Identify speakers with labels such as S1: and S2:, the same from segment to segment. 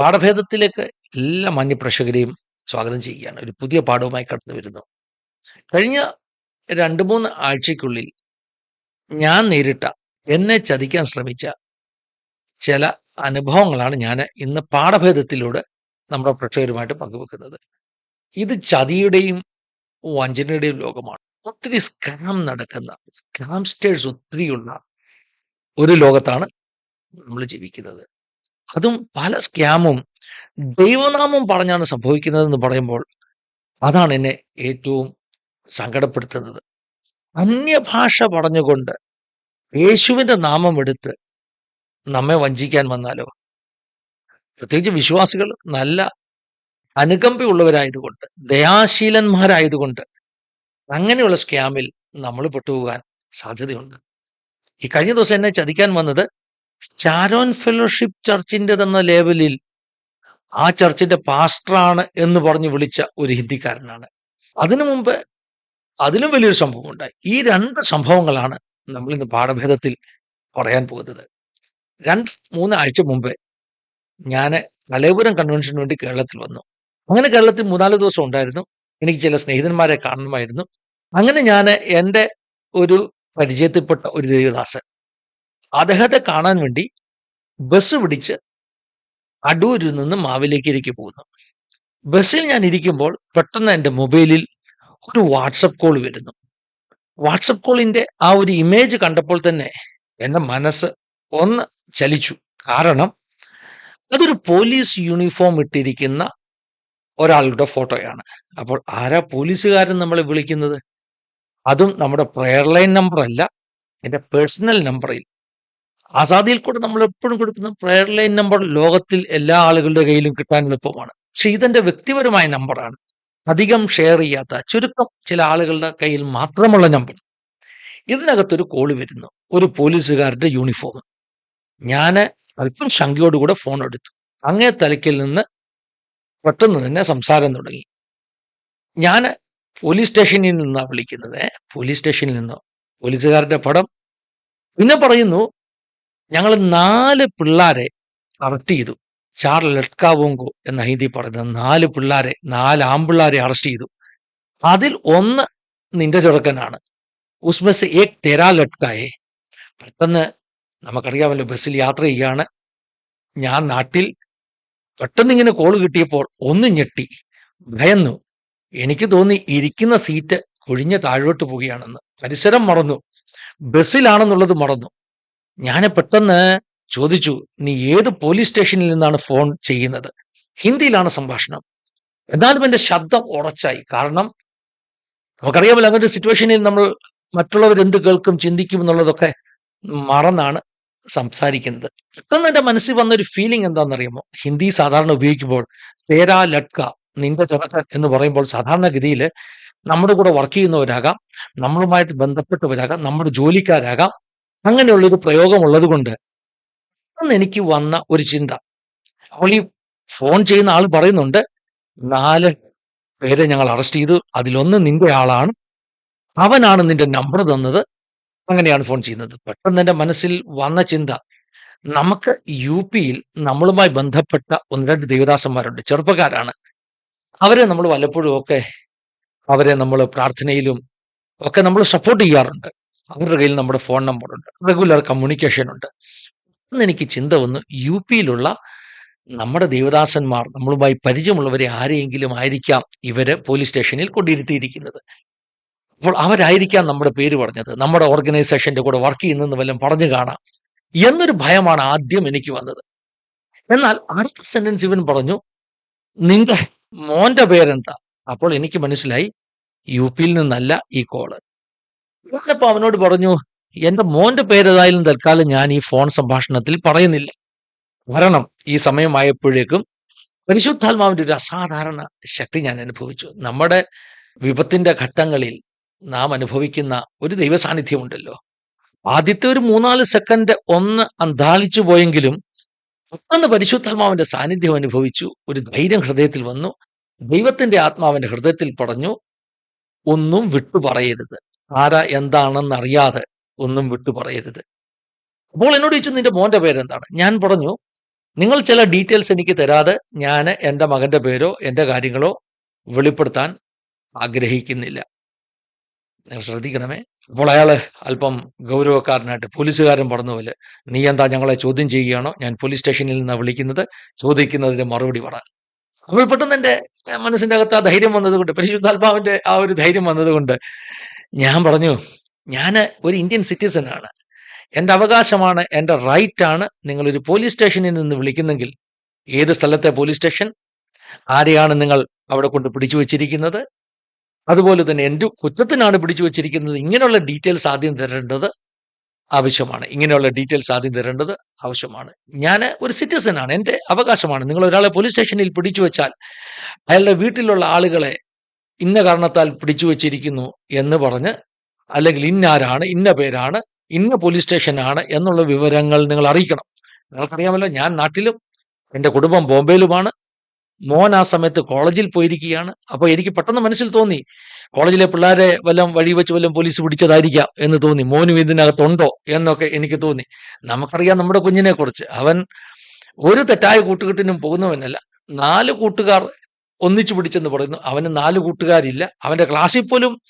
S1: പാഠഭേദത്തിലേക്ക് എല്ലാ മാന്യപ്രേക്ഷകരെയും സ്വാഗതം ചെയ്യുകയാണ്. ഒരു പുതിയ പാഠവുമായി കടന്നു വരുന്നു. കഴിഞ്ഞ രണ്ട് മൂന്ന് ആഴ്ചയ്ക്കുള്ളിൽ ഞാൻ നേരിട്ട എന്നെ ചതിക്കാൻ ശ്രമിച്ച ചില അനുഭവങ്ങളാണ് ഞാൻ ഇന്ന് പാഠഭേദത്തിലൂടെ നമ്മുടെ പ്രേക്ഷകരുമായിട്ട് പങ്കുവെക്കുന്നത്. ഇത് ചതിയുടെയും വഞ്ചനയുടെയും ലോകമാണ്. ഒത്തിരി സ്കാം നടക്കുന്ന സ്കാംസ്റ്റേഴ്സ് ഒത്തിരിയുള്ള ഒരു ലോകത്താണ് നമ്മൾ ജീവിക്കുന്നത്. അതും പല സ്കാമും ദൈവനാമം പറഞ്ഞാണ് സംഭവിക്കുന്നതെന്ന് പറയുമ്പോൾ അതാണ് എന്നെ ഏറ്റവും സങ്കടപ്പെടുത്തുന്നത്. അന്യഭാഷ പറഞ്ഞുകൊണ്ട് യേശുവിന്റെ നാമം എടുത്ത് നമ്മെ വഞ്ചിക്കാൻ വന്നാലോ? പ്രത്യേകിച്ച് വിശ്വാസികൾ നല്ല അനുകമ്പയുള്ളവരായതുകൊണ്ട് ദയാശീലന്മാരായതുകൊണ്ട് അങ്ങനെയുള്ള സ്കാമിൽ നമ്മൾ പെട്ടുപോകാൻ സാധ്യതയുണ്ട്. ഈ കഴിഞ്ഞ ദിവസം എന്നെ ചതിക്കാൻ വന്നത് ഷാരോൻ ഫെലോഷിപ്പ് ചർച്ചിന്റെ തന്ന ലേവലിൽ ആ ചർച്ചിന്റെ പാസ്റ്ററാണ് എന്ന് പറഞ്ഞ് വിളിച്ച ഒരു ഹിന്ദിക്കാരനാണ്. അതിനു മുമ്പ് അതിലും വലിയൊരു സംഭവം ഉണ്ടായി ഈ രണ്ട് സംഭവങ്ങളാണ് നമ്മൾ ഇന്ന് പാഠഭേദത്തിൽ പറയാൻ പോകുന്നത്. രണ്ട് മൂന്ന് ആഴ്ച മുമ്പ് ഞാൻ മലയപുരം കൺവെൻഷന് വേണ്ടി കേരളത്തിൽ വന്നു. അങ്ങനെ കേരളത്തിൽ മൂന്നാൽ ദിവസം ഉണ്ടായിരുന്നു. എനിക്ക് ചില സ്നേഹിതന്മാരെ കാണണമായിരുന്നു. അങ്ങനെ ഞാൻ എന്റെ ഒരു പരിചയത്തിൽപ്പെട്ട ഒരു ദേവദാസൻ അദ്ദേഹത്തെ കാണാൻ വേണ്ടി ബസ് പിടിച്ച് അടൂരിൽ നിന്ന് മാവിലേക്കിരിക്കു പോകുന്നു. ബസ്സിൽ ഞാൻ ഇരിക്കുമ്പോൾ പെട്ടെന്ന് എന്റെ മൊബൈലിൽ ഒരു വാട്സപ്പ് കോൾ വരുന്നു. വാട്സപ്പ് കോളിന്റെ ആ ഒരു ഇമേജ് കണ്ടപ്പോൾ തന്നെ എന്റെ മനസ്സ് ഒന്ന് ചലിച്ചു. കാരണം അതൊരു പോലീസ് യൂണിഫോം ഇട്ടിരിക്കുന്ന ഒരാളുടെ ഫോട്ടോയാണ് അപ്പോൾ ആരാ പോലീസുകാരൻ നമ്മളെ വിളിക്കുന്നത്? അതും നമ്മുടെ പ്രെയർ ലൈൻ നമ്പർ അല്ല എന്റെ പേഴ്സണൽ നമ്പറിൽ ആസാദിയിൽ കൂടെ നമ്മൾ എപ്പോഴും കൊടുക്കുന്ന പ്രയർ ലൈൻ നമ്പർ ലോകത്തിൽ എല്ലാ ആളുകളുടെ കയ്യിലും കിട്ടാൻ എളുപ്പമാണ്. പക്ഷെ ഇതെന്റെ വ്യക്തിപരമായ നമ്പറാണ് അധികം ഷെയർ ചെയ്യാത്ത ചുരുക്കം ചില ആളുകളുടെ കയ്യിൽ മാത്രമുള്ള നമ്പർ ഇതിനകത്തൊരു കോൾ വരുന്നു. ഒരു പോലീസുകാരുടെ യൂണിഫോം ഞാൻ അല്പം ശങ്കയോടുകൂടെ ഫോൺ എടുത്തു. അങ്ങേ തലയ്ക്കിൽ നിന്ന് പെട്ടെന്ന് തന്നെ സംസാരം തുടങ്ങി. ഞാൻ പോലീസ് സ്റ്റേഷനിൽ നിന്നാണ് വിളിക്കുന്നത്. പോലീസ് സ്റ്റേഷനിൽ നിന്നോ? പോലീസുകാരുടെ പടം. പിന്നെ പറയുന്നു ഞങ്ങൾ നാല് പിള്ളാരെ അറസ്റ്റ് ചെയ്തു. ചാർ ലട്കാവോങ്കോ എന്ന ഹിന്ദി പറയുന്നത് നാല് പിള്ളാരെ നാല് ആമ്പിള്ളാരെ അറസ്റ്റ് ചെയ്തു. അതിൽ ഒന്ന് നിന്റെ ചെറുക്കനാണ്. ഉസ്മസ് ഏക് തെരാ ലട്കായെ. പെട്ടെന്ന് നമുക്കറിയാമല്ലോ ബസ്സിൽ യാത്ര ചെയ്യാണ്. ഞാൻ നാട്ടിൽ പെട്ടെന്ന് ഇങ്ങനെ കോൾ കിട്ടിയപ്പോൾ ഒന്ന് ഞെട്ടി. ഭയന്നു. എനിക്ക് തോന്നി ഇരിക്കുന്ന സീറ്റ് കുഴിഞ്ഞ് താഴോട്ട് പോവുകയാണെന്ന് പരിസരം മറന്നു. ബസ്സിലാണെന്നുള്ളത് മറന്നു. ഞാൻ പെട്ടെന്ന് ചോദിച്ചു നീ ഏത് പോലീസ് സ്റ്റേഷനിൽ നിന്നാണ് ഫോൺ ചെയ്യുന്നത്? ഹിന്ദിയിലാണ് സംഭാഷണം. എന്നാലും എന്റെ ശബ്ദം ഉറച്ചായി. കാരണം നമുക്കറിയാമല്ലോ അങ്ങനെ ഒരു സിറ്റുവേഷനിൽ നമ്മൾ മറ്റുള്ളവർ എന്ത് കേൾക്കും ചിന്തിക്കും എന്നുള്ളതൊക്കെ മറന്നാണ് സംസാരിക്കുന്നത്. പെട്ടെന്ന് എന്റെ മനസ്സിൽ വന്ന ഒരു ഫീലിംഗ് എന്താണെന്നറിയുമോ? ഹിന്ദി സാധാരണ ഉപയോഗിക്കുമ്പോൾ തേരാ ലട്ക നിന്റെ ചെറുക്കൻ എന്ന് പറയുമ്പോൾ സാധാരണഗതിയിൽ നമ്മുടെ കൂടെ വർക്ക് ചെയ്യുന്നവരാകാം നമ്മളുമായിട്ട് ബന്ധപ്പെട്ടവരാകാം നമ്മുടെ ജോലിക്കാരാകാം അങ്ങനെയുള്ളൊരു പ്രയോഗം ഉള്ളത് കൊണ്ട് അന്ന് എനിക്ക് വന്ന ഒരു ചിന്ത. അപ്പോൾ ഈ ഫോൺ ചെയ്യുന്ന ആൾ പറയുന്നുണ്ട് നാല് പേരെ ഞങ്ങൾ അറസ്റ്റ് ചെയ്തു. അതിലൊന്ന് നിന്റെ ആളാണ്. അവനാണ് നിന്റെ നമ്പർ തന്നത്. അങ്ങനെയാണ് ഫോൺ ചെയ്യുന്നത്. പെട്ടെന്ന് എന്റെ മനസ്സിൽ വന്ന ചിന്ത നമുക്ക് യു പിയിൽ നമ്മളുമായി ബന്ധപ്പെട്ട ഒന്ന് രണ്ട് ദേവദാസന്മാരുണ്ട്. ചെറുപ്പക്കാരാണ്. അവരെ നമ്മൾ വല്ലപ്പോഴും ഒക്കെ അവരെ നമ്മൾ പ്രാർത്ഥനയിലും ഒക്കെ നമ്മൾ സപ്പോർട്ട് ചെയ്യാറുണ്ട്. അവരുടെ കയ്യിൽ നമ്മുടെ ഫോൺ നമ്പർ ഉണ്ട് റെഗുലർ കമ്മ്യൂണിക്കേഷൻ ഉണ്ട് അന്ന് എനിക്ക് ചിന്ത വന്നു യു പിയിലുള്ള നമ്മുടെ ദേവദാസന്മാർ നമ്മളുമായി പരിചയമുള്ളവരെ ആരെയെങ്കിലും ആയിരിക്കാം ഇവർ പോലീസ് സ്റ്റേഷനിൽ കൊണ്ടിരുത്തിയിരിക്കുന്നത്. അപ്പോൾ അവരായിരിക്കാം നമ്മുടെ പേര് പറഞ്ഞത്. നമ്മുടെ ഓർഗനൈസേഷന്റെ കൂടെ വർക്ക് ചെയ്യുന്നെന്ന് വല്ലതും പറഞ്ഞു കാണാം എന്നൊരു ഭയമാണ് ആദ്യം എനിക്ക് വന്നത്. എന്നാൽ അടുത്ത സെന്റൻസ് ഇവൻ പറഞ്ഞു നിന്റെ മോന്റെ പേരെന്താ? അപ്പോൾ എനിക്ക് മനസ്സിലായി യു പിയിൽ നിന്നല്ല ഈ കോൾ. ഞാനപ്പോ അവനോട് പറഞ്ഞു എന്റെ മോന്റെ പേരേതായാലും തൽക്കാലം ഞാൻ ഈ ഫോൺ സംഭാഷണത്തിൽ പറയുന്നില്ല. വരണം. ഈ സമയമായപ്പോഴേക്കും പരിശുദ്ധാത്മാവിന്റെ ഒരു അസാധാരണ ശക്തി ഞാൻ അനുഭവിച്ചു. നമ്മുടെ വിപത്തിന്റെ ഘട്ടങ്ങളിൽ നാം അനുഭവിക്കുന്ന ഒരു ദൈവ സാന്നിധ്യമുണ്ടല്ലോ ആദ്യത്തെ ഒരു മൂന്നാൽ സെക്കൻഡ് ഒന്ന് അന്താളിച്ചു പോയെങ്കിലും പെട്ടെന്ന് പരിശുദ്ധാത്മാവിന്റെ സാന്നിധ്യം അനുഭവിച്ചു. ഒരു ധൈര്യം ഹൃദയത്തിൽ വന്നു. ദൈവത്തിന്റെ ആത്മാവിന്റെ ഹൃദയത്തിൽ പറഞ്ഞു ഒന്നും വിട്ടു പറയരുത് ആരാ എന്താണെന്ന് അറിയാതെ ഒന്നും വിട്ടു പറയരുത്. അപ്പോൾ എന്നോട് ചോദിച്ചു നിന്റെ മോന്റെ പേരെന്താണ്? ഞാൻ പറഞ്ഞു നിങ്ങൾ ചില ഡീറ്റെയിൽസ് എനിക്ക് തരാതെ ഞാൻ എന്റെ മകന്റെ പേരോ എന്റെ കാര്യങ്ങളോ വെളിപ്പെടുത്താൻ ആഗ്രഹിക്കുന്നില്ല. നിങ്ങൾ ശ്രദ്ധിക്കണമേ. അപ്പോൾ അയാൾ അല്പം ഗൗരവക്കാരനായിട്ട് പോലീസുകാരൻ പറഞ്ഞ പോലെ നീ എന്താ ഞങ്ങളെ ചോദ്യം ചെയ്യുകയാണോ? ഞാൻ പോലീസ് സ്റ്റേഷനിൽ നിന്ന് വിളിക്കുന്നത് ചോദിക്കുന്നതിന് മറുപടി പറ. അപ്പോൾ പെട്ടെന്ന് എന്റെ മനസ്സിന്റെ അകത്ത് ആ ധൈര്യം വന്നതുകൊണ്ട് പരിശുദ്ധാത്മാവിന്റെ ആ ഒരു ധൈര്യം വന്നതുകൊണ്ട് ഞാൻ പറഞ്ഞു ഞാൻ ഒരു ഇന്ത്യൻ സിറ്റിസൺ ആണ്. എന്റെ അവകാശമാണ് എന്റെ റൈറ്റ് ആണ് നിങ്ങളൊരു പോലീസ് സ്റ്റേഷനിൽ നിന്ന് വിളിക്കുന്നെങ്കിൽ. ഏത് സ്ഥലത്തെ പോലീസ് സ്റ്റേഷൻ ആരെയാണ് നിങ്ങൾ അവിടെ കൊണ്ട് പിടിച്ചു വച്ചിരിക്കുന്നത്? അതുപോലെ തന്നെ എന്റെ കുറ്റത്തിനാണ് പിടിച്ചു വച്ചിരിക്കുന്നത്. ഇങ്ങനെയുള്ള ഡീറ്റെയിൽസ് ആദ്യം തരേണ്ടത് ആവശ്യമാണ്. ഇങ്ങനെയുള്ള ഡീറ്റെയിൽസ് ആദ്യം തരേണ്ടത് ആവശ്യമാണ്. ഞാൻ ഒരു സിറ്റിസൺ ആണ്. എന്റെ അവകാശമാണ്. നിങ്ങൾ ഒരാളെ പോലീസ് സ്റ്റേഷനിൽ പിടിച്ചു വെച്ചാൽ അയാളുടെ വീട്ടിലുള്ള ആളുകളെ ഇന്ന കാരണത്താൽ പിടിച്ചു വച്ചിരിക്കുന്നു എന്ന് പറഞ്ഞ് അല്ലെങ്കിൽ ഇന്നാരാണ് ഇന്ന പേരാണ് ഇന്ന പോലീസ് സ്റ്റേഷനാണ് എന്നുള്ള വിവരങ്ങൾ നിങ്ങൾ അറിയിക്കണം. നിങ്ങൾക്കറിയാമല്ലോ ഞാൻ നാട്ടിലും എന്റെ കുടുംബം ബോംബെയിലുമാണ്. മോൻ ആ സമയത്ത് കോളേജിൽ പോയിരിക്കുകയാണ്. അപ്പോൾ എനിക്ക് പെട്ടെന്ന് മനസ്സിൽ തോന്നി കോളേജിലെ പിള്ളേരെ വല്ലതും വഴി വെച്ച് വല്ലതും പോലീസ് പിടിച്ചതായിരിക്കാം എന്ന് തോന്നി. മോനും ഇതിനകത്തുണ്ടോ എന്നൊക്കെ എനിക്ക് തോന്നി. നമുക്കറിയാം നമ്മുടെ കുഞ്ഞിനെ കുറിച്ച് അവൻ ഒരു തെറ്റായ കൂട്ടുകെട്ടിനും പോകുന്നവനല്ല. നാല് കൂട്ടുകാർ ഒന്നിച്ചു പിടിച്ചെന്ന് പറയുന്നു. അവന് നാല് കൂട്ടുകാരില്ല. അവന്റെ ക്ലാസ്സിൽ പോലും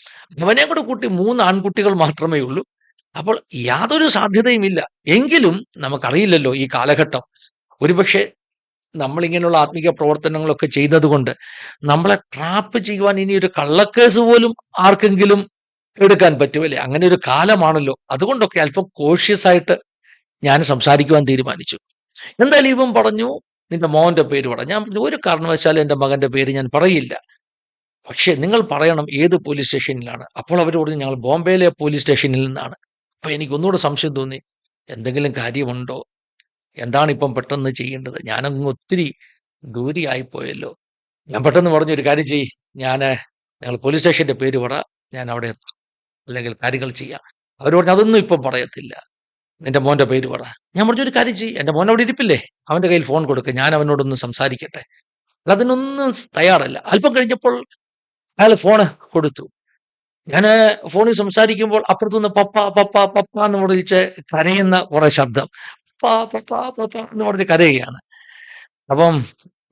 S1: അവനെ കൂടെ കൂട്ടി മൂന്ന് ആൺകുട്ടികൾ മാത്രമേ ഉള്ളൂ. അപ്പോൾ യാതൊരു സാധ്യതയും ഇല്ല എങ്കിലും നമുക്കറിയില്ലല്ലോ ഈ കാലഘട്ടം. ഒരുപക്ഷെ നമ്മളിങ്ങനെയുള്ള ആത്മീക പ്രവർത്തനങ്ങളൊക്കെ ചെയ്തതുകൊണ്ട് നമ്മളെ ട്രാപ്പ് ചെയ്യുവാൻ ഇനി ഒരു കള്ളക്കേസ് പോലും ആർക്കെങ്കിലും എടുക്കാൻ പറ്റുമല്ലേ അങ്ങനെ ഒരു കാലമാണല്ലോ. അതുകൊണ്ടൊക്കെ അല്പം കോഷ്യസ് ആയിട്ട് ഞാൻ സംസാരിക്കുവാൻ തീരുമാനിച്ചു. എന്തായാലും ഇവൻ പറഞ്ഞു നിന്റെ മോന്റെ പേര് പറ. ഞാൻ ഒരു കാരണവശാലും എന്റെ മകന്റെ പേര് ഞാൻ പറയില്ല. പക്ഷേ നിങ്ങൾ പറയണം ഏത് പോലീസ് സ്റ്റേഷനിലാണ്. അപ്പോൾ അവർ പറഞ്ഞു ഞങ്ങൾ ബോംബെയിലെ പോലീസ് സ്റ്റേഷനിൽ നിന്നാണ്. അപ്പൊ എനിക്ക് ഒന്നുകൂടെ സംശയം തോന്നി. എന്തെങ്കിലും കാര്യമുണ്ടോ? എന്താണ് ഇപ്പം പെട്ടെന്ന് ചെയ്യേണ്ടത്? ഞാനങ്ങ് ഒത്തിരി ദൂരിയായിപ്പോയല്ലോ. ഞാൻ പെട്ടെന്ന് പറഞ്ഞു ഒരു കാര്യം ചെയ്യ്. ഞാൻ ഞങ്ങൾ പോലീസ് സ്റ്റേഷന്റെ പേര് പറ. ഞാൻ അവിടെ എത്താം. അല്ലെങ്കിൽ കാര്യങ്ങൾ ചെയ്യാം. അവർ പറഞ്ഞു അതൊന്നും ഇപ്പം പറയത്തില്ല. നിന്റെ മോന്റെ പേര് പറ. ഞാൻ പറഞ്ഞു ഒരു കാര്യം ചെയ്യ്. എന്റെ മോൻ അവിടെ ഇരിപ്പില്ലേ? അവന്റെ കയ്യിൽ ഫോൺ കൊടുക്കുക ഞാൻ അവനോടൊന്ന് സംസാരിക്കട്ടെ. അതിനൊന്നും തയ്യാറല്ല. അല്പം കഴിഞ്ഞപ്പോൾ അയാൾ ഫോണ് കൊടുത്തു. ഞാൻ ഫോണിൽ സംസാരിക്കുമ്പോൾ അപ്പുറത്തുനിന്ന് പപ്പ പപ്പ പപ്പ എന്ന് വിളിച്ച് കരയുന്ന കുറെ ശബ്ദം. പപ്പ പപ്പ പപ്പ എന്ന് പറഞ്ഞ് കരയുകയാണ്. അപ്പം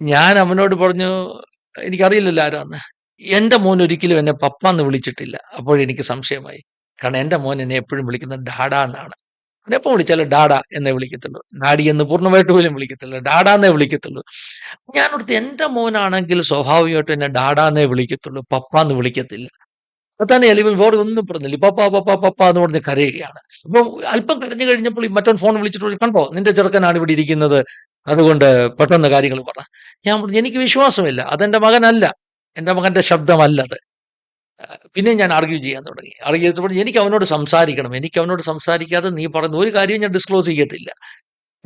S1: ഞാൻ അവനോട് പറഞ്ഞു എനിക്കറിയില്ലല്ലോ ആരാന്ന്. എന്റെ മോൻ ഒരിക്കലും എന്നെ പപ്പ എന്ന് വിളിച്ചിട്ടില്ല. അപ്പോഴെനിക്ക് സംശയമായി. കാരണം എന്റെ മോൻ എന്നെ എപ്പോഴും വിളിക്കുന്നത് ഡാഡ എന്നാണ് എപ്പോൾ വിളിച്ചാലും ഡാഡ എന്നേ വിളിക്കത്തുള്ളൂ. ഡാഡി എന്ന് പൂർണമായിട്ട് പോലും വിളിക്കത്തുള്ളൂ ഡാഡ എന്നേ വിളിക്കത്തുള്ളൂ. ഞാനോടത്ത് എന്റെ മോനാണെങ്കിൽ സ്വാഭാവികമായിട്ട് എന്നെ ഡാഡ എന്നേ വിളിക്കത്തുള്ളൂ. പപ്പ എന്ന് വിളിക്കത്തില്ല. തന്നെ അല്ലെങ്കിൽ വേറെ ഒന്നും പറഞ്ഞില്ല. പപ്പ പപ്പ പപ്പ എന്ന് പറഞ്ഞ് കരയുകയാണ്. അപ്പം അല്പം കരഞ്ഞു കഴിഞ്ഞപ്പോൾ ഈ മറ്റവൻ ഫോൺ വിളിച്ചിട്ട് കണ്ടോ നിന്റെ ചെറുക്കനാണ് ഇവിടെ ഇരിക്കുന്നത്. അതുകൊണ്ട് പെട്ടെന്ന് കാര്യങ്ങൾ പറ. ഞാൻ പറഞ്ഞു എനിക്ക് വിശ്വാസമില്ല. അതെന്റെ മകനല്ല. എന്റെ മകന്റെ ശബ്ദമല്ലത് പിന്നെ ഞാൻ ആർഗ്യൂ ചെയ്യാൻ തുടങ്ങി. ആർഗ്യൂ ചെയ്തപ്പോൾ എനിക്ക് അവനോട് സംസാരിക്കണം. എനിക്ക് അവനോട് സംസാരിക്കാതെ നീ പറയുന്ന ഒരു കാര്യവും ഞാൻ ഡിസ്ക്ലോസ് ചെയ്യത്തില്ല.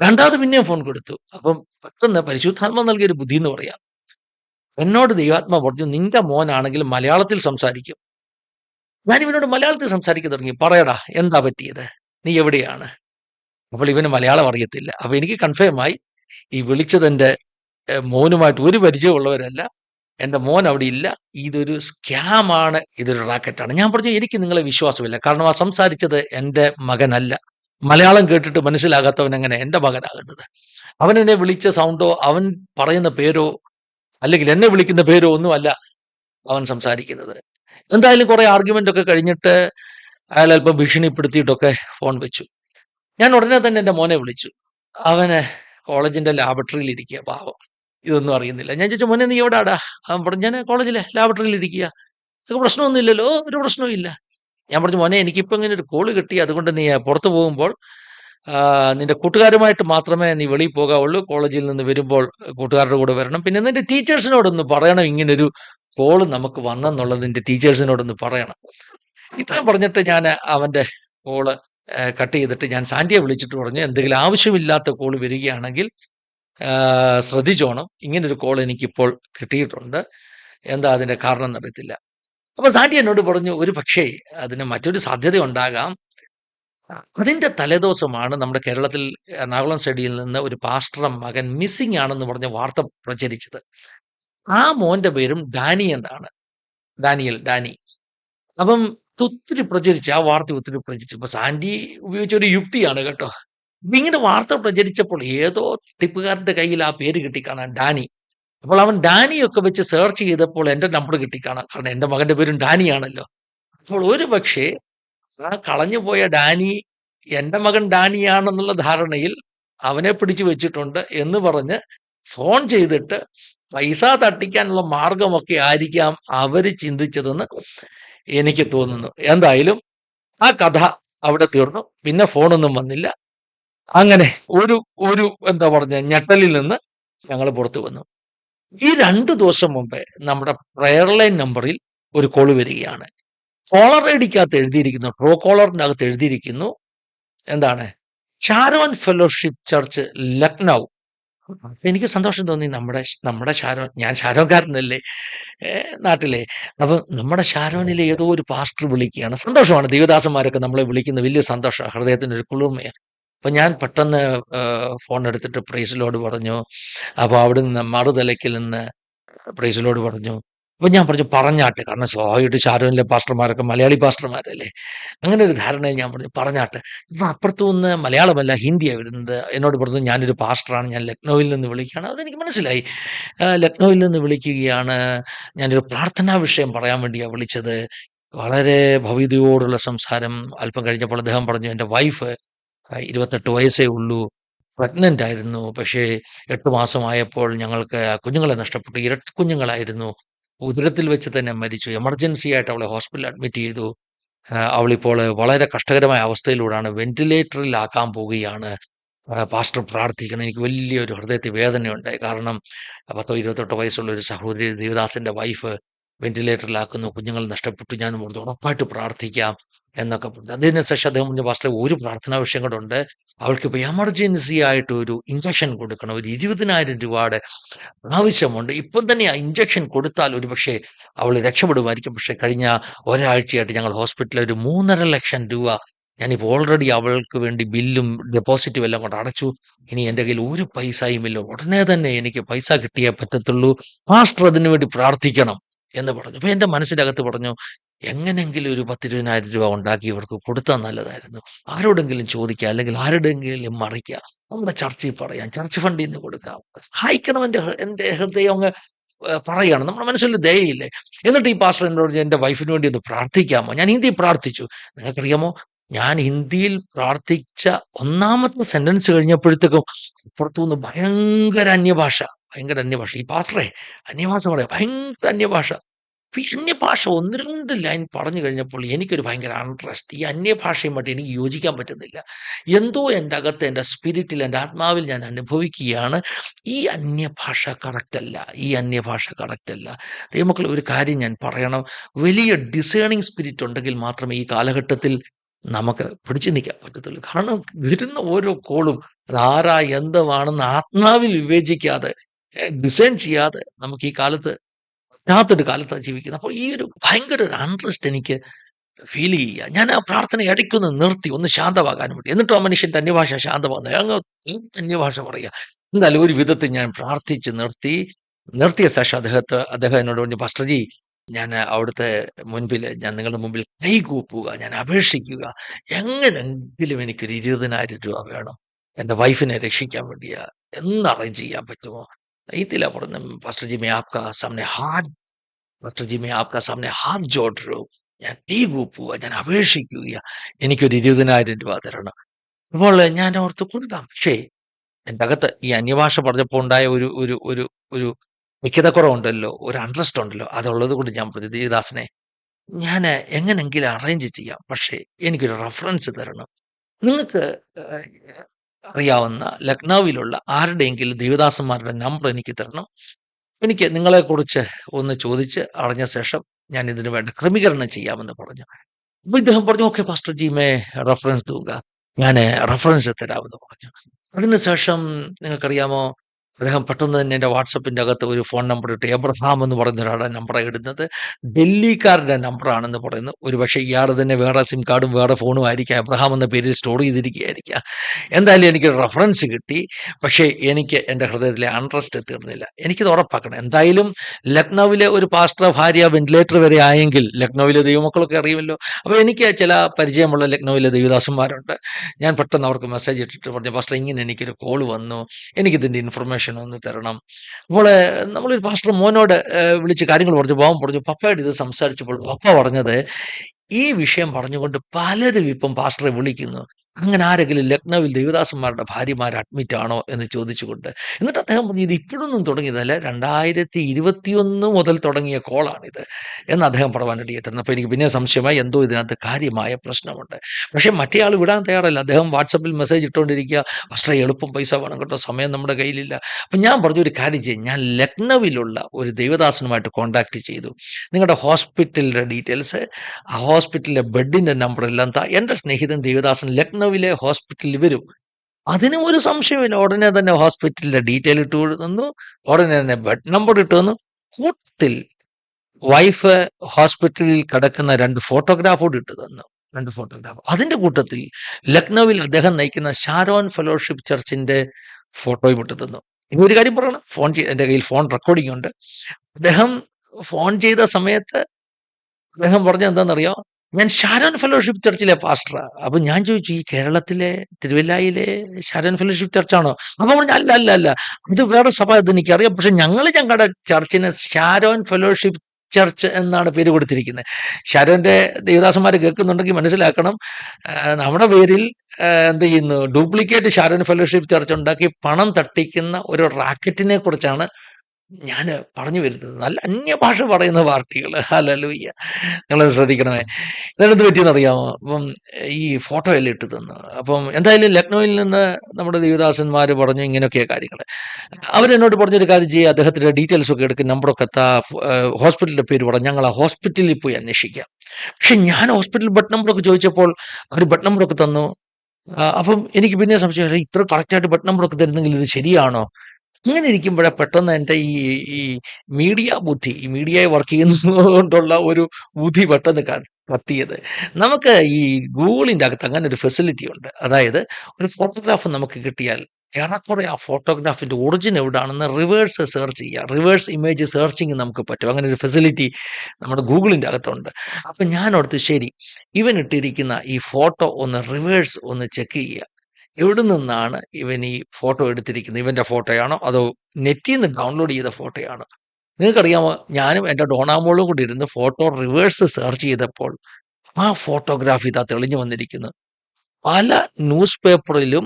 S1: രണ്ടാമത് പിന്നെയും ഫോൺ കൊടുത്തു. അപ്പം പെട്ടെന്ന് പരിശുദ്ധാത്മ നൽകിയ ഒരു ബുദ്ധി എന്ന് പറയാം. എന്നോട് ദൈവാത്മ പറഞ്ഞു നിന്റെ മോനാണെങ്കിൽ മലയാളത്തിൽ സംസാരിക്കും. ഞാൻ ഇവനോട് മലയാളത്തിൽ സംസാരിക്കാൻ തുടങ്ങി. പറയടാ എന്താ പറ്റിയത്? നീ എവിടെയാണ്? അപ്പോൾ ഇവന് മലയാളം അറിയത്തില്ല. അപ്പൊ എനിക്ക് കൺഫേം ആയി ഈ വിളിച്ചതെന്റെ മോനുമായിട്ട് ഒരു പരിചയമുള്ളവരല്ല എന്റെ മോൻ അവിടെ ഇല്ല. ഇതൊരു സ്കാമാണ് ഇതൊരു റാക്കറ്റാണ് ഞാൻ പറഞ്ഞു എനിക്ക് നിങ്ങളെ വിശ്വാസമില്ല. കാരണം ആ സംസാരിച്ചത് എന്റെ മകനല്ല. മലയാളം കേട്ടിട്ട് മനസ്സിലാകാത്തവൻ എങ്ങനെ എന്റെ മകനാകുന്നത്? അവൻ എന്നെ വിളിച്ച സൗണ്ടോ അവൻ പറയുന്ന പേരോ അല്ലെങ്കിൽ എന്നെ വിളിക്കുന്ന പേരോ ഒന്നുമല്ല അവൻ സംസാരിക്കുന്നത്. എന്തായാലും കുറെ ആർഗ്യുമെന്റ് ഒക്കെ കഴിഞ്ഞിട്ട് അയാൾ അല്പം ഭീഷണിപ്പെടുത്തിയിട്ടൊക്കെ ഫോൺ വെച്ചു. ഞാൻ ഉടനെ തന്നെ എന്റെ മോനെ വിളിച്ചു. അവന് കോളേജിന്റെ ലാബറട്ടറിയിൽ ഇരിക്കുക പാവം. ഇതൊന്നും അറിയുന്നില്ല. ഞാൻ ചോദിച്ചു മോനെ നീ എവിടാടാ? അവൻ പറഞ്ഞു ഞാൻ കോളേജിലെ ലാബറട്ടറിയിൽ ഇരിക്കുക അതൊക്കെ പ്രശ്നമൊന്നുമില്ലല്ലോ ഒരു പ്രശ്നവും ഇല്ല. ഞാൻ പറഞ്ഞു മോനെ എനിക്കിപ്പോൾ ഇങ്ങനെ ഒരു കോൾ കിട്ടി. അതുകൊണ്ട് നീ പുറത്തു പോകുമ്പോൾ നിന്റെ കൂട്ടുകാരുമായിട്ട് മാത്രമേ നീ വെളിയിൽ പോകാവുള്ളൂ. കോളേജിൽ നിന്ന് വരുമ്പോൾ കൂട്ടുകാരുടെ കൂടെ വരണം. പിന്നെ നിന്റെ ടീച്ചേഴ്സിനോടൊന്ന് പറയണം. ഇങ്ങനൊരു കോൾ നമുക്ക് വന്നെന്നുള്ളത് നിന്റെ ടീച്ചേഴ്സിനോടൊന്ന് പറയണം. ഇത്രയും പറഞ്ഞിട്ട് ഞാൻ അവന്റെ കോൾ കട്ട് ചെയ്തിട്ട് ഞാൻ സാന്റിയെ വിളിച്ചിട്ട് പറഞ്ഞു എന്തെങ്കിലും ആവശ്യമില്ലാത്ത കോൾ വരികയാണെങ്കിൽ ശ്രദ്ധിച്ചോണം. ഇങ്ങനൊരു കോൾ എനിക്കിപ്പോൾ കിട്ടിയിട്ടുണ്ട്. എന്താ അതിന്റെ കാരണം എന്നറിയത്തില്ല അപ്പൊ സാന്റി എന്നോട് പറഞ്ഞു ഒരു പക്ഷേ അതിന് മറ്റൊരു സാധ്യത ഉണ്ടാകാം അതിന്റെ തലേദിവസമാണ് നമ്മുടെ കേരളത്തിൽ എറണാകുളം സ്റ്റഡിയിൽ നിന്ന് ഒരു പാസ്റ്റർ മകൻ മിസ്സിംഗ് ആണെന്ന് പറഞ്ഞ വാർത്ത പ്രചരിച്ചത്. ആ മോന്റെ പേരും ഡാനി എന്നാണ്. Daniel Danny. അപ്പം ഒത്തിരി പ്രചരിച്ചു ആ വാർത്ത ഒത്തിരി പ്രചരിച്ചു. അപ്പൊ സാന്റി ഉപയോഗിച്ച ഒരു യുക്തിയാണ് കേട്ടോ. ഇങ്ങനെ വാർത്ത പ്രചരിച്ചപ്പോൾ ഏതോ തട്ടിപ്പുകാരന്റെ കയ്യിൽ ആ പേര് കിട്ടിക്കാണാൻ ഡാനി. അപ്പോൾ അവൻ ഡാനിയൊക്കെ വെച്ച് സെർച്ച് ചെയ്തപ്പോൾ എന്റെ നമ്പർ കിട്ടിക്കാണാം. കാരണം എന്റെ മകന്റെ പേരും ഡാനിയാണല്ലോ. അപ്പോൾ ഒരു പക്ഷേ ആ കളഞ്ഞുപോയ ഡാനി എന്റെ മകൻ ഡാനിയാണെന്നുള്ള ധാരണയിൽ അവനെ പിടിച്ചു വെച്ചിട്ടുണ്ട് എന്ന് പറഞ്ഞ് ഫോൺ ചെയ്തിട്ട് പൈസ തട്ടിക്കാനുള്ള മാർഗമൊക്കെ ആയിരിക്കാം അവർ ചിന്തിച്ചതെന്ന് എനിക്ക് തോന്നുന്നു. എന്തായാലും ആ കഥ അവിടെ തീർന്നു. പിന്നെ ഫോണൊന്നും വന്നില്ല. അങ്ങനെ ഒരു ഒരു എന്താ പറഞ്ഞ ഞെട്ടലിൽ നിന്ന് ഞങ്ങൾ പുറത്തു വന്നു. ഈ രണ്ട് ദിവസം മുമ്പേ നമ്മുടെ പ്രയർ ലൈൻ നമ്പറിൽ ഒരു കോൾ വരികയാണ്. കോളർ ഐഡിക്കകത്ത് എഴുതിയിരിക്കുന്നു ട്രോ കോളറിന്റെ അകത്ത് എഴുതിയിരിക്കുന്നു എന്താണ്? ഷാരോൻ ഫെലോഷിപ്പ് ചർച്ച് ലക്നൗ അപ്പൊ എനിക്ക് സന്തോഷം തോന്നി നമ്മുടെ നമ്മുടെ ഷാരോൻ ഞാൻ ഷാരോൻകാരനല്ലേ നാട്ടിലെ. അപ്പൊ നമ്മുടെ ഷാരോനിലെ ഏതോ ഒരു പാസ്റ്റർ വിളിക്കുകയാണ്. സന്തോഷമാണ് ദേവദാസന്മാരൊക്കെ നമ്മളെ വിളിക്കുന്ന വലിയ സന്തോഷം ഹൃദയത്തിന് ഒരു കുളിർമയാണ്. അപ്പൊ ഞാൻ പെട്ടെന്ന് ഫോൺ എടുത്തിട്ട് പ്രൈസിലോട് പറഞ്ഞു. അപ്പോൾ അവിടെ നിന്ന് മറുതലയ്ക്കിൽ നിന്ന് പ്രൈസിലോട് പറഞ്ഞു. അപ്പൊ ഞാൻ പറഞ്ഞു പറഞ്ഞാട്ടെ. കാരണം സ്വാഭാവികമായിട്ട് ഷാരോനിലെ പാസ്റ്റർമാരൊക്കെ മലയാളി പാസ്റ്റർമാരല്ലേ. അങ്ങനെ ഒരു ധാരണയിൽ ഞാൻ പറഞ്ഞു പറഞ്ഞാട്ടെ. ഇപ്പം അപ്പുറത്തു നിന്ന് മലയാളമല്ല ഹിന്ദിയാണ് വരുന്നത്. എന്നോട് പറഞ്ഞു ഞാനൊരു പാസ്റ്ററാണ്. ഞാൻ ലക്നൌവിൽ നിന്ന് വിളിക്കുകയാണ്. അതെനിക്ക് മനസ്സിലായി. ലക്നൌവിൽ നിന്ന് വിളിക്കുകയാണ്. ഞാനൊരു പ്രാർത്ഥനാ വിഷയം പറയാൻ വേണ്ടിയാണ് വിളിച്ചത്. വളരെ ഭവ്യതയോടുള്ള സംസാരം. അല്പം കഴിഞ്ഞപ്പോൾ അദ്ദേഹം പറഞ്ഞു എന്റെ വൈഫ് ഇരുപത്തെട്ട് വയസ്സേ ഉള്ളൂ. പ്രഗ്നന്റ് ആയിരുന്നു. പക്ഷേ എട്ട് മാസമായപ്പോൾ ഞങ്ങൾക്ക് കുഞ്ഞുങ്ങളെ നഷ്ടപ്പെട്ടു. ഇരട്ട കുഞ്ഞുങ്ങളായിരുന്നു. ഉദരത്തിൽ വെച്ച് തന്നെ മരിച്ചു. എമർജൻസി ആയിട്ട് അവളെ ഹോസ്പിറ്റലിൽ അഡ്മിറ്റ് ചെയ്തു. അവളിപ്പോൾ വളരെ കഷ്ടകരമായ അവസ്ഥയിലൂടെയാണ് വെന്റിലേറ്ററിലാക്കാൻ പോവുകയാണ്. പാസ്റ്റർ പ്രാർത്ഥിക്കണം. എനിക്ക് വലിയൊരു ഹൃദയത്തിൽ വേദനയുണ്ട് കാരണം പത്തോ ഇരുപത്തെട്ടോ വയസ്സുള്ള ഒരു സഹോദരി ദേവദാസിന്റെ വൈഫ് വെന്റിലേറ്ററിലാക്കുന്നു കുഞ്ഞുങ്ങൾ നഷ്ടപ്പെട്ടു ഞാൻ ഉറപ്പായിട്ട് പ്രാർത്ഥിക്കാം എന്നൊക്കെ പറഞ്ഞു. അതിനുശേഷം അദ്ദേഹം പറഞ്ഞു പാസ്റ്റർ ഒരു പ്രാർത്ഥനാ വിഷയം കൂടെ ഉണ്ട്. ഇപ്പൊ എമർജൻസി ആയിട്ട് ഒരു ഇഞ്ചക്ഷൻ കൊടുക്കണം. ഒരു ഇരുപതിനായിരം രൂപയുടെ ആവശ്യമുണ്ട്. ഇപ്പം തന്നെ ആ ഇഞ്ചക്ഷൻ കൊടുത്താൽ ഒരു പക്ഷേ അവൾ രക്ഷപ്പെടുമായിരിക്കും. പക്ഷേ കഴിഞ്ഞ ഒരാഴ്ചയായിട്ട് ഞങ്ങൾ ഹോസ്പിറ്റലിൽ ഒരു മൂന്നര ലക്ഷം രൂപ ഞാനിപ്പോൾ ഓൾറെഡി അവൾക്ക് വേണ്ടി ബില്ലും ഡെപ്പോസിറ്റും എല്ലാം കൊണ്ട് അടച്ചു. ഇനി എന്റെ കയ്യിൽ ഒരു പൈസയും ഇല്ല. ഉടനെ തന്നെ എനിക്ക് പൈസ കിട്ടിയേ പറ്റത്തുള്ളൂ. മാസ്റ്റർ അതിനു വേണ്ടി പ്രാർത്ഥിക്കണം. എന്ന് പറഞ്ഞു. അപ്പൊ എന്റെ മനസ്സിനകത്ത് പറഞ്ഞു എങ്ങനെങ്കിലും ഒരു പത്തിരുപതിനായിരം രൂപ ഉണ്ടാക്കി ഇവർക്ക് കൊടുത്താൽ നല്ലതായിരുന്നു. ആരോടെങ്കിലും ചോദിക്കുക അല്ലെങ്കിൽ ആരുടെങ്കിലും മറിക്കുക നമ്മുടെ ചർച്ചയിൽ പറയാം. ചർച്ച് ഫണ്ടിൽ നിന്ന് കൊടുക്കാം. സഹായിക്കണം എന്റെ എന്റെ ഹൃദയം അങ്ങ് പറയാണ് നമ്മുടെ മനസ്സിൽ ദയയില്ലേ? എന്നിട്ട് ഈ പാസ്റ്റർ എന്നോട് എന്റെ വൈഫിന് വേണ്ടി ഒന്ന് പ്രാർത്ഥിക്കാമോ? ഞാൻ ഹിന്ദി പ്രാർത്ഥിച്ചു. നിങ്ങൾക്കറിയാമോ? ഞാൻ ഹിന്ദിയിൽ പ്രാർത്ഥിച്ച ഒന്നാമത്തെ സെന്റൻസ് കഴിഞ്ഞപ്പോഴത്തേക്കും അപ്പുറത്തുനിന്ന് ഭയങ്കര അന്യഭാഷ ഭയങ്കര അന്യഭാഷ. ഈ പാസ്റ്ററെ അന്യഭാഷ പറയാം. ഭയങ്കര അന്യഭാഷ. ഈ അന്യഭാഷ ഒന്ന് രണ്ട് ലൈൻ പറഞ്ഞു കഴിഞ്ഞപ്പോൾ എനിക്കൊരു ഭയങ്കര അൺട്രസ്റ്റ് ഈ അന്യഭാഷയുമായിട്ട് എനിക്ക് യോജിക്കാൻ പറ്റുന്നില്ല. എന്തോ എന്റെ അകത്ത് എന്റെ സ്പിരിറ്റിൽ എന്റെ ആത്മാവിൽ ഞാൻ അനുഭവിക്കുകയാണ്. ഈ അന്യഭാഷ കറക്റ്റല്ല ഈ അന്യഭാഷ കറക്റ്റല്ല ദൈവമക്കൾ ഒരു കാര്യം ഞാൻ പറയണം. വലിയ ഡിസേണിങ് സ്പിരിറ്റ് ഉണ്ടെങ്കിൽ മാത്രമേ ഈ കാലഘട്ടത്തിൽ നമുക്ക് പിടിച്ചു നിൽക്കാൻ പറ്റത്തുള്ളൂ. കാരണം വരുന്ന ഓരോ കോളും ആരാ എന്തുവാണെന്ന് ആത്മാവിൽ വിവേചിക്കാതെ ഡിസൈൻ ചെയ്യാതെ നമുക്ക് ഈ കാലത്ത് പറ്റാത്തൊരു കാലത്താണ് ജീവിക്കുന്നത് അപ്പോൾ ഈ ഒരു ഭയങ്കര ഒരു അൺട്രസ്റ്റ് എനിക്ക് ഫീൽ ചെയ്യുക. ഞാൻ ആ പ്രാർത്ഥന ഇടയ്ക്കൊന്ന് നിർത്തി ഒന്ന് ശാന്തമാകാൻ വേണ്ടി. എന്നിട്ടും ആ മനുഷ്യൻ അന്യഭാഷ ശാന്തമാകുന്നത് അങ്ങ് അന്യഭാഷ പറയുക? എന്തായാലും ഒരു വിധത്തിൽ ഞാൻ പ്രാർത്ഥിച്ച് നിർത്തി നിർത്തിയ ശേഷം അദ്ദേഹത്തെ അദ്ദേഹം എന്നോട് പറഞ്ഞു പാസ്റ്റർജി ഞാൻ അവിടുത്തെ മുൻപിൽ ഞാൻ നിങ്ങളുടെ മുമ്പിൽ കൈകൂപ്പുക ഞാൻ അപേക്ഷിക്കുക. എങ്ങനെങ്കിലും എനിക്കൊരു ഇരുപതിനായിരം രൂപ വേണം. എന്റെ വൈഫിനെ രക്ഷിക്കാൻ വേണ്ടിയാ. എന്ന് അറേഞ്ച് ചെയ്യാൻ പറ്റുമോ? ഇതിലാ പറഞ്ഞു ഫസ്റ്റർ ജിമി ആപ്കാ സാമനെ ഹാർഡ് ഫസ്റ്റർ ജിമി ആപ്കാ സാമനെ ഹാർഡ് ജോഡ് ഞാൻ കൈ കൂപ്പുക ഞാൻ അപേക്ഷിക്കുക. എനിക്കൊരു ഇരുപതിനായിരം രൂപ തരണം. അപ്പോൾ ഞാൻ ഓർത്ത് കൊടുക്കാം പക്ഷേ എന്റെ അകത്ത് ഈ അന്യഭാഷ പറഞ്ഞപ്പോൾ ഉണ്ടായ ഒരു ഒരു ഒരു ഒരു മിക്കതക്കുറവുണ്ടല്ലോ. ഒരു അൺട്രസ്റ്റ് ഉണ്ടല്ലോ. അതുള്ളത് കൊണ്ട് ഞാൻ ദേവദാസനെ ഞാൻ എങ്ങനെങ്കിലും അറേഞ്ച് ചെയ്യാം. പക്ഷേ എനിക്കൊരു റെഫറൻസ് തരണം. നിങ്ങൾക്ക് അറിയാവുന്ന ലക്നൌവിലുള്ള ആരുടെയെങ്കിലും ദേവദാസന്മാരുടെ നമ്പർ എനിക്ക് തരണം. എനിക്ക് നിങ്ങളെക്കുറിച്ച് ഒന്ന് ചോദിച്ച് അറിഞ്ഞ ശേഷം ഞാൻ ഇതിന് വേണ്ട ക്രമീകരണം ചെയ്യാമെന്ന് പറഞ്ഞു. അപ്പൊ ഇദ്ദേഹം പറഞ്ഞു ഓക്കെ പാസ്റ്റർ ജി മേ റെഫറൻസ് തൂക. ഞാൻ റെഫറൻസ് തരാമെന്ന് പറഞ്ഞു. അതിനുശേഷം നിങ്ങൾക്കറിയാമോ അദ്ദേഹം പെട്ടെന്ന് തന്നെ എന്റെ വാട്സപ്പിന്റെ അകത്ത് ഒരു ഫോൺ നമ്പർ ഇട്ട് എബ്രഹാം എന്ന് പറയുന്ന ഒരാളുടെ നമ്പറാണ് ഇടുന്നത്. ഡൽഹിക്കാരുടെ നമ്പറാണെന്ന് പറയുന്നു ഒരു പക്ഷേ ഇയാൾ തന്നെ വേറെ സിം കാർഡും വേറെ ഫോണും ആയിരിക്കാം. എബ്രഹാം എന്ന പേരിൽ സ്റ്റോർ ചെയ്തിരിക്കുകയായിരിക്കാം. എന്തായാലും എനിക്ക് റെഫറൻസ് കിട്ടി. പക്ഷേ എനിക്ക് എന്റെ ഹൃദയത്തിലെ അൺട്രസ്റ്റ് തീർന്നില്ല. എനിക്കിത് ഉറപ്പാക്കണം. എന്തായാലും ലക്നൌവിലെ ഒരു പാസ്റ്റർ ഭാര്യ വെന്റിലേറ്റർ വരെ ആയെങ്കിൽ ലക്നൌവിലെ ദൈവമക്കളൊക്കെ അറിയുമല്ലോ. അപ്പോൾ എനിക്ക് ചില പരിചയമുള്ള ലക്നൌവിലെ ദൈവദാസന്മാരുണ്ട്. ഞാൻ പെട്ടെന്ന് അവർക്ക് മെസ്സേജ് ഇട്ടിട്ട് പറഞ്ഞു പാസ്റ്റർ ഇങ്ങനെ എനിക്കൊരു കോൾ വന്നു. എനിക്കിതിന്റെ ഇൻഫർമേഷൻ ഒന്ന് തരണം. അപ്പോൾ നമ്മളൊരു പാസ്റ്റർ മോനോട് വിളിച്ച് കാര്യങ്ങൾ പറഞ്ഞു പോകാൻ പറഞ്ഞു പപ്പയോട് ഇത് സംസാരിച്ചപ്പോൾ പപ്പ പറഞ്ഞത് ഈ വിഷയം പറഞ്ഞുകൊണ്ട് പലരും ഇപ്പം പാസ്റ്ററെ വിളിക്കുന്നു. അങ്ങനെ ആരെങ്കിലും ലക്നൌവിൽ ദേവദാസന്മാരുടെ ഭാര്യമാർ അഡ്മിറ്റ് ആണോ എന്ന് ചോദിച്ചുകൊണ്ട് എന്നിട്ട് അദ്ദേഹം പറഞ്ഞു ഇത് ഇപ്പോഴൊന്നും തുടങ്ങിയതല്ല രണ്ടായിരത്തി ഇരുപത്തിയൊന്ന് മുതൽ തുടങ്ങിയ കോളാണിത് എന്ന് അദ്ദേഹം പറയാനിടയെ തന്നെ അപ്പോൾ എനിക്ക് പിന്നെ സംശയമായി എന്തോ ഇതിനകത്ത് കാര്യമായ പ്രശ്നമുണ്ട്. പക്ഷേ മറ്റേ ആൾ വിടാൻ തയ്യാറല്ല. അദ്ദേഹം വാട്സപ്പിൽ മെസ്സേജ് ഇട്ടുകൊണ്ടിരിക്കുക വസ്ത്ര എളുപ്പം പൈസ വേണം കേട്ടോ സമയം നമ്മുടെ കയ്യിലില്ല. അപ്പം ഞാൻ പറഞ്ഞു ഒരു കാര്യം ചെയ്യും. ഞാൻ ലക്നൌവിലുള്ള ഒരു ദേവദാസനുമായിട്ട് കോൺടാക്ട് ചെയ്തു. നിങ്ങളുടെ ഹോസ്പിറ്റലിന്റെ ഡീറ്റെയിൽസ് ആ ഹോസ്പിറ്റലിലെ ബെഡിന്റെ നമ്പർ എല്ലാം താ. എന്റെ സ്നേഹിതൻ ദേവദാസൻ ലക്നൌവിലെ ഹോസ്പിറ്റലിൽ വരും. അതിനും ഒരു സംശയമില്ല ഉടനെ തന്നെ ഹോസ്പിറ്റലിന്റെ ഡീറ്റെയിൽ ഇട്ട് തന്നു ഉടനെ തന്നെ ബെഡ് നമ്പർ ഇട്ട് തന്നു. കൂട്ടത്തിൽ വൈഫ് ഹോസ്പിറ്റലിൽ കിടക്കുന്ന രണ്ട് ഫോട്ടോഗ്രാഫോട് ഇട്ട് തന്നു. രണ്ട് ഫോട്ടോഗ്രാഫ് അതിന്റെ കൂട്ടത്തിൽ ലക്നൌവിൽ അദ്ദേഹം നയിക്കുന്ന ഷാരോൺ ഫെലോഷിപ്പ് ചർച്ചിന്റെ ഫോട്ടോയും ഇട്ട് തന്നു. ഇനി ഒരു കാര്യം പറയണം. ഫോൺ ചെയ്ത് എന്റെ കയ്യിൽ ഫോൺ റെക്കോർഡിംഗ് ഉണ്ട്. അദ്ദേഹം ഫോൺ ചെയ്ത സമയത്ത് അദ്ദേഹം പറഞ്ഞ എന്താണെന്നറിയോ? ഞാൻ ഷാരോൺ ഫെലോഷിപ്പ് ചർച്ചിലെ പാസ്റ്ററാ. അപ്പൊ ഞാൻ ചോദിച്ചു ഈ കേരളത്തിലെ തിരുവല്ലായിലെ ഷാരോൺ ഫെലോഷിപ്പ് ചർച്ചാണോ? അപ്പൊ പറഞ്ഞു അല്ല അല്ല അല്ല. ഇത് വേറെ സഭ ഇത് എനിക്കറിയാം. പക്ഷെ ഞങ്ങൾ ഞങ്ങളുടെ ചർച്ചിന് ഷാരോൺ ഫെലോഷിപ്പ് ചർച്ച് എന്നാണ് പേര് കൊടുത്തിരിക്കുന്നത് ഷാരോന്റെ ദേവദാസന്മാർ കേൾക്കുന്നുണ്ടെങ്കിൽ മനസ്സിലാക്കണം. നമ്മുടെ പേരിൽ എന്ത് ചെയ്യുന്നു? ഡ്യൂപ്ലിക്കേറ്റ് ഷാരോൺ ഫെലോഷിപ്പ് ചർച്ച് ഉണ്ടാക്കി പണം തട്ടിക്കുന്ന ഒരു റാക്കറ്റിനെ കുറിച്ചാണ് ഞാൻ പറഞ്ഞു വരുന്നത് നല്ല അന്യഭാഷ പറയുന്ന പാർട്ടികൾ ഹലലൂയ്യ നിങ്ങളത് ശ്രദ്ധിക്കണമേ. എന്നിട്ട് പറ്റിയെന്ന് അറിയാമോ അപ്പം ഈ ഫോട്ടോ എല്ലാം ഇട്ട് തന്നു. അപ്പം എന്തായാലും ലക്നൌവിൽ നിന്ന് നമ്മുടെ ദേവദാസന്മാർ പറഞ്ഞു ഇങ്ങനെയൊക്കെ കാര്യങ്ങൾ അവരെന്നോട് പറഞ്ഞൊരു കാര്യം ചെയ്യുക അദ്ദേഹത്തിന്റെ ഡീറ്റെയിൽസ് ഒക്കെ എടുക്കും. നമ്പറൊക്കെ എത്താ ഹോസ്പിറ്റലിന്റെ പേര് പറഞ്ഞു ഞങ്ങൾ ആ ഹോസ്പിറ്റലിൽ പോയി അന്വേഷിക്കാം. പക്ഷെ ഞാൻ ഹോസ്പിറ്റൽ ബെഡ് നമ്പറൊക്കെ ചോദിച്ചപ്പോൾ അവർ ബെഡ് നമ്പറൊക്കെ തന്നു. അപ്പം എനിക്ക് പിന്നെ സംശയം "എടാ, ഇത്ര കറക്റ്റായിട്ട് ബെഡ് നമ്പറൊക്കെ തരുന്നെങ്കിൽ ഇത് ശരിയാണോ? അങ്ങനെ ഇരിക്കുമ്പോഴേ പെട്ടെന്ന് എന്റെ ഈ ഈ മീഡിയ ബുദ്ധി ഈ മീഡിയയെ വർക്ക് ചെയ്യുന്നതുകൊണ്ടുള്ള ഒരു ബുദ്ധി പെട്ടെന്ന് കത്തിയത്. നമുക്ക് ഈ ഗൂഗിളിന്റെ അകത്ത് അങ്ങനെ ഒരു ഫെസിലിറ്റി ഉണ്ട്. അതായത് ഒരു ഫോട്ടോഗ്രാഫ് നമുക്ക് കിട്ടിയാൽ ഏറെക്കുറെ ആ ഫോട്ടോഗ്രാഫിന്റെ ഒറിജിൻ എവിടാണെന്ന് റിവേഴ്സ് സെർച്ച് ചെയ്യുക റിവേഴ്സ് ഇമേജ് സെർച്ചിങ് നമുക്ക് പറ്റും. അങ്ങനെ ഒരു ഫെസിലിറ്റി നമ്മുടെ ഗൂഗിളിന്റെ അകത്തുണ്ട്. അപ്പം ഞാൻ ശരി ഇവൻ ഇട്ടിരിക്കുന്ന ഈ ഫോട്ടോ ഒന്ന് റിവേഴ്സ് ഒന്ന് ചെക്ക് ചെയ്യുക. എവിടെ നിന്നാണ് ഇവൻ ഈ ഫോട്ടോ എടുത്തിരിക്കുന്നത് ഇവന്റെ ഫോട്ടോയാണോ? അതോ നെറ്റിൽ നിന്ന് ഡൗൺലോഡ് ചെയ്ത ഫോട്ടോയാണോ? നിങ്ങൾക്കറിയാമോ? ഞാനും എന്റെ ഡോണാമോളും കൂടി ഇരുന്ന് ഫോട്ടോ റിവേഴ്സ് സെർച്ച് ചെയ്തപ്പോൾ ആ ഫോട്ടോഗ്രാഫി ഇതാ തെളിഞ്ഞു വന്നിരിക്കുന്നു. പല ന്യൂസ് പേപ്പറിലും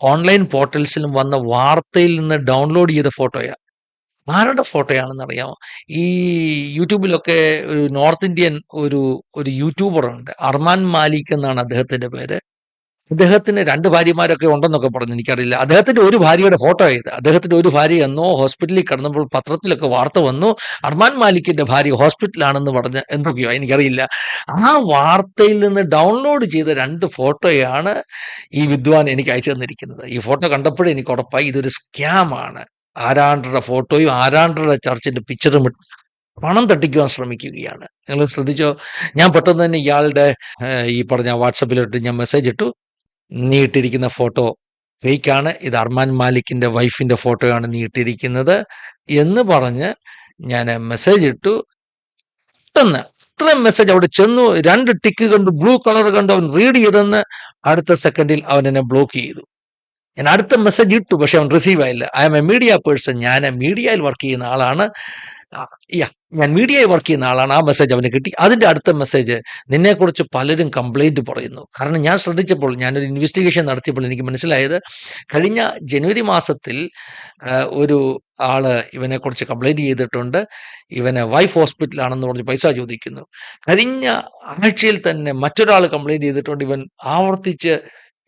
S1: ഓൺലൈൻ പോർട്ടൽസിലും വന്ന വാർത്തയിൽ നിന്ന് ഡൗൺലോഡ് ചെയ്ത ഫോട്ടോയാണ് ആരുടെ ഫോട്ടോയാണെന്ന് അറിയാമോ ഈ യൂട്യൂബിലൊക്കെ ഒരു നോർത്ത് ഇന്ത്യൻ ഒരു ഒരു യൂട്യൂബർ ഉണ്ട് അർമാൻ മാലിക് എന്നാണ് അദ്ദേഹത്തിന്റെ പേര്. അദ്ദേഹത്തിന് രണ്ട് ഭാര്യമാരൊക്കെ ഉണ്ടെന്നൊക്കെ പറഞ്ഞു. എനിക്കറിയില്ല. അദ്ദേഹത്തിന്റെ ഒരു ഭാര്യയുടെ ഫോട്ടോ ഇത് അദ്ദേഹത്തിന്റെ ഒരു ഭാര്യ എന്നോ ഹോസ്പിറ്റലിൽ കിടന്നപ്പോൾ പത്രത്തിലൊക്കെ വാർത്ത വന്നു അർമാൻ മാലിക്കിന്റെ ഭാര്യ ഹോസ്പിറ്റലാണെന്ന് പറഞ്ഞ് എന്തൊക്കെയോ എനിക്കറിയില്ല. ആ വാർത്തയിൽ നിന്ന് ഡൗൺലോഡ് ചെയ്ത രണ്ട് ഫോട്ടോയാണ് ഈ വിദ്വാൻ എനിക്ക് അയച്ചു തന്നിരിക്കുന്നത്. ഈ ഫോട്ടോ കണ്ടപ്പോഴേ എനിക്ക് ഉറപ്പായി ഇതൊരു സ്കാം ആണ്. ആരാണ്ടരുടെ ഫോട്ടോയും ആരാണ്ടരുടെ ചർച്ചിന്റെ പിക്ചറും പണം തട്ടിക്കുവാൻ ശ്രമിക്കുകയാണ്. നിങ്ങൾ ശ്രദ്ധിച്ചോ? ഞാൻ പെട്ടെന്ന് തന്നെ ഇയാളുടെ ഈ പറഞ്ഞ വാട്സപ്പിലിട്ട് ഞാൻ മെസ്സേജ് ഇട്ടു. നീ ഇട്ടിരിക്കുന്ന ഫോട്ടോ ഫേക്കാണ്. ഇത് അർമാൻ മാലിക്കിന്റെ വൈഫിന്റെ ഫോട്ടോയാണ് നീ ഇട്ടിരിക്കുന്നത് എന്ന് പറഞ്ഞ് ഞാൻ മെസ്സേജ് ഇട്ടു. പെട്ടെന്ന് ഇത്രയും മെസ്സേജ് അവിടെ ചെന്നു. രണ്ട് ടിക്ക് കണ്ടു. ബ്ലൂ കളർ കണ്ടു. അവൻ റീഡ് ചെയ്തെന്ന് അടുത്ത സെക്കൻഡിൽ അവൻ എന്നെ ബ്ലോക്ക് ചെയ്തു. ഞാൻ അടുത്ത മെസ്സേജ് ഇട്ടു. പക്ഷെ അവൻ റിസീവ് ആയില്ല. I am a media person ഞാൻ മീഡിയയിൽ വർക്ക് ചെയ്യുന്ന ആളാണ്. യാ ഞാൻ മീഡിയയിൽ വർക്ക് ചെയ്യുന്ന ആളാണ്. ആ മെസ്സേജ് അവന് കിട്ടി. അതിന്റെ അടുത്ത മെസ്സേജ് നിന്നെക്കുറിച്ച് പലരും കംപ്ലൈന്റ് പറയുന്നു. കാരണം ഞാൻ ശ്രദ്ധിച്ചപ്പോൾ ഞാനൊരു ഇൻവെസ്റ്റിഗേഷൻ നടത്തിയപ്പോൾ എനിക്ക് മനസ്സിലായത് കഴിഞ്ഞ ജനുവരി മാസത്തിൽ ഒരു ആൾ ഇവനെ കുറിച്ച് കംപ്ലൈന്റ് ചെയ്തിട്ടുണ്ട്. ഇവനെ വൈഫ് ഹോസ്പിറ്റലാണെന്ന് പറഞ്ഞ് പൈസ ചോദിക്കുന്നു. കഴിഞ്ഞ ആഴ്ചയിൽ തന്നെ മറ്റൊരാൾ കംപ്ലൈന്റ് ചെയ്തിട്ടുണ്ട്. ഇവൻ ആവർത്തിച്ച്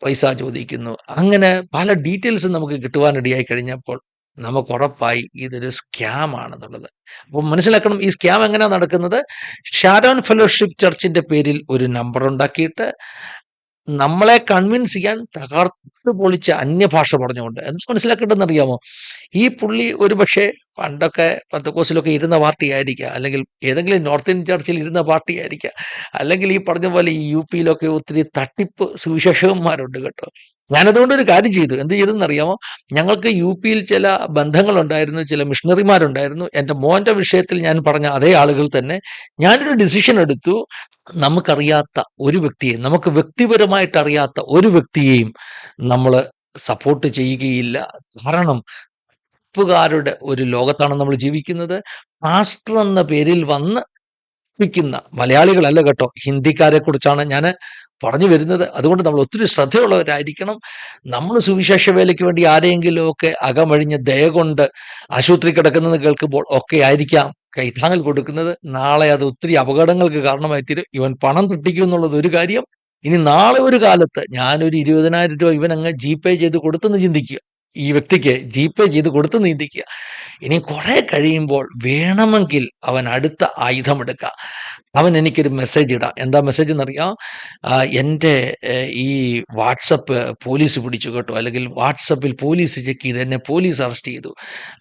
S1: പൈസ ചോദിക്കുന്നു. അങ്ങനെ പല ഡീറ്റെയിൽസും നമുക്ക് കിട്ടുവാനിടയായി കഴിഞ്ഞപ്പോൾ നമുക്ക് ഉറപ്പായി ഇതൊരു സ്കാം ആണെന്നുള്ളത്. അപ്പം മനസ്സിലാക്കണം ഈ സ്കാം എങ്ങനെയാണ് നടക്കുന്നത്? ഷാരോൺ ഫെലോഷിപ്പ് ചർച്ചിന്റെ പേരിൽ ഒരു നമ്പർ ഉണ്ടാക്കിയിട്ട് നമ്മളെ കൺവിൻസ് ചെയ്യാൻ തകർത്ത് പൊളിച്ച അന്യഭാഷ പറഞ്ഞുകൊണ്ട്. എന്ത് മനസ്സിലാക്കേണ്ടതെന്ന് അറിയാമോ ഈ പുള്ളി ഒരു പക്ഷേ പണ്ടൊക്കെ പന്തക്കോസിലൊക്കെ ഇരുന്ന പാർട്ടി ആയിരിക്കാം അല്ലെങ്കിൽ ഏതെങ്കിലും നോർത്ത് ഇന്ത്യൻ ചർച്ചിൽ ഇരുന്ന പാർട്ടി ആയിരിക്കാം അല്ലെങ്കിൽ ഈ പറഞ്ഞ പോലെ ഈ യു പിയിലൊക്കെ ഒത്തിരി തട്ടിപ്പ് സുവിശേഷകന്മാരുണ്ട് കേട്ടോ. ഞാനതുകൊണ്ട് ഒരു കാര്യം ചെയ്തു. എന്ത് ചെയ്തെന്ന് അറിയാമോ? ഞങ്ങൾക്ക് യു പിയിൽ ചില ബന്ധങ്ങളുണ്ടായിരുന്നു ചില മിഷണറിമാരുണ്ടായിരുന്നു. എന്റെ മോന്റെ വിഷയത്തിൽ ഞാൻ പറഞ്ഞ അതേ ആളുകൾ തന്നെ ഞാനൊരു ഡിസിഷൻ എടുത്തു. നമുക്കറിയാത്ത ഒരു വ്യക്തിയെയും നമുക്ക് വ്യക്തിപരമായിട്ട് അറിയാത്ത ഒരു വ്യക്തിയെയും നമ്മൾ സപ്പോർട്ട് ചെയ്യുകയില്ല. കാരണം ുകാരുടെ ഒരു ലോകത്താണ് നമ്മൾ ജീവിക്കുന്നത്. പാസ്റ്റർ എന്ന പേരിൽ വന്ന് മലയാളികളല്ല കേട്ടോ. ഹിന്ദിക്കാരെ കുറിച്ചാണ് ഞാൻ പറഞ്ഞു വരുന്നത്. അതുകൊണ്ട് നമ്മൾ ഒത്തിരി ശ്രദ്ധയുള്ളവരായിരിക്കണം. നമ്മൾ സുവിശേഷ വേലയ്ക്ക് വേണ്ടി ആരെയെങ്കിലുമൊക്കെ അകമഴിഞ്ഞ് ദയ കൊണ്ട് ആശുപത്രി കിടക്കുന്നത് കേൾക്കുമ്പോൾ ഒക്കെ ആയിരിക്കാം കൈത്താങ്ങൽ കൊടുക്കുന്നത്. നാളെ അത് ഒത്തിരി അപകടങ്ങൾക്ക് കാരണമായി തീരും. ഇവൻ പണം തട്ടിക്കും എന്നുള്ളത് ഒരു കാര്യം. ഇനി നാളെ ഒരു കാലത്ത് ഞാനൊരു ഇരുപതിനായിരം രൂപ ഇവൻ അങ്ങ് ജി പേ ചെയ്ത് കൊടുത്തെന്ന് ചിന്തിക്കുക. ഈ വ്യക്തിക്ക് ജി പേ ചെയ്ത് കൊടുത്തെന്ന് ചിന്തിക്കുക. ഇനി കുറെ കഴിയുമ്പോൾ വേണമെങ്കിൽ അവൻ അടുത്ത ആയുധമെടുക്കുക അവൻ എനിക്കൊരു മെസ്സേജ് ഇടാം. എന്താ മെസ്സേജ് എന്നറിയാം? എന്റെ ഈ വാട്സപ്പ് പോലീസ് പിടിച്ചു കേട്ടോ. അല്ലെങ്കിൽ വാട്സപ്പിൽ പോലീസ് ചെക്ക് ചെയ്ത് എന്നെ പോലീസ് അറസ്റ്റ് ചെയ്തു.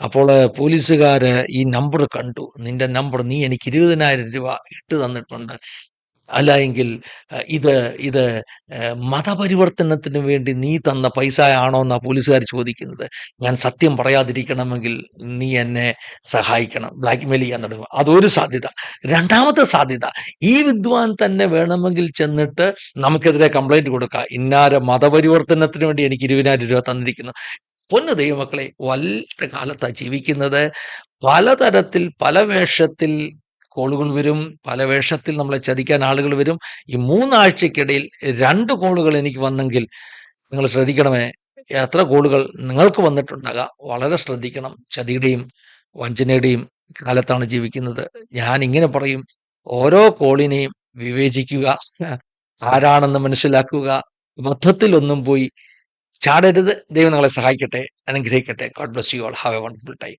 S1: അപ്പോൾ പോലീസുകാർ ഈ നമ്പർ കണ്ടു. നിന്റെ നമ്പർ നീ എനിക്ക് ഇരുപതിനായിരം രൂപ ഇട്ട് തന്നിട്ടുണ്ട്. അല്ല എങ്കിൽ ഇത് ഇത് മതപരിവർത്തനത്തിന് വേണ്ടി നീ തന്ന പൈസ ആണോ എന്നാ പോലീസുകാർ ചോദിക്കുന്നത്. ഞാൻ സത്യം പറയാതിരിക്കണമെങ്കിൽ നീ എന്നെ സഹായിക്കണം. ബ്ലാക്ക് മെയിൽ ചെയ്യാൻ തുടങ്ങും. അതൊരു സാധ്യത. രണ്ടാമത്തെ സാധ്യത ഈ വിദ്വാൻ തന്നെ വേണമെങ്കിൽ ചെന്നിട്ട് നമുക്കെതിരെ കംപ്ലൈന്റ് കൊടുക്കുക ഇന്നാര മതപരിവർത്തനത്തിന് വേണ്ടി എനിക്ക് ഇരുപതിനായിരം രൂപ തന്നിരിക്കുന്നു. പൊന്നു ദൈവമക്കളെ വല്ലാത്ത കാലത്താണ് ജീവിക്കുന്നത്. പലതരത്തിൽ പല വേഷത്തിൽ കോളുകൾ വരും പല വേഷത്തിൽ നമ്മളെ ചതിക്കാൻ ആളുകൾ വരും. ഈ മൂന്നാഴ്ചക്കിടയിൽ രണ്ട് കോളുകൾ എനിക്ക് വന്നെങ്കിൽ നിങ്ങൾ ശ്രദ്ധിക്കണമേ എത്ര കോളുകൾ നിങ്ങൾക്ക് വന്നിട്ടുണ്ടാകാം. വളരെ ശ്രദ്ധിക്കണം. ചതിയുടെയും വഞ്ചനയുടെയും കാലത്താണ് ജീവിക്കുന്നത്. ഞാൻ ഇങ്ങനെ പറയും ഓരോ കോളിനെയും വിവേചിക്കുക ആരാണെന്ന് മനസ്സിലാക്കുക ബദ്ധത്തിലൊന്നും പോയി ചാടരുത്. ദൈവം നിങ്ങളെ സഹായിക്കട്ടെ അനുഗ്രഹിക്കട്ടെ. God bless you all have a wonderful time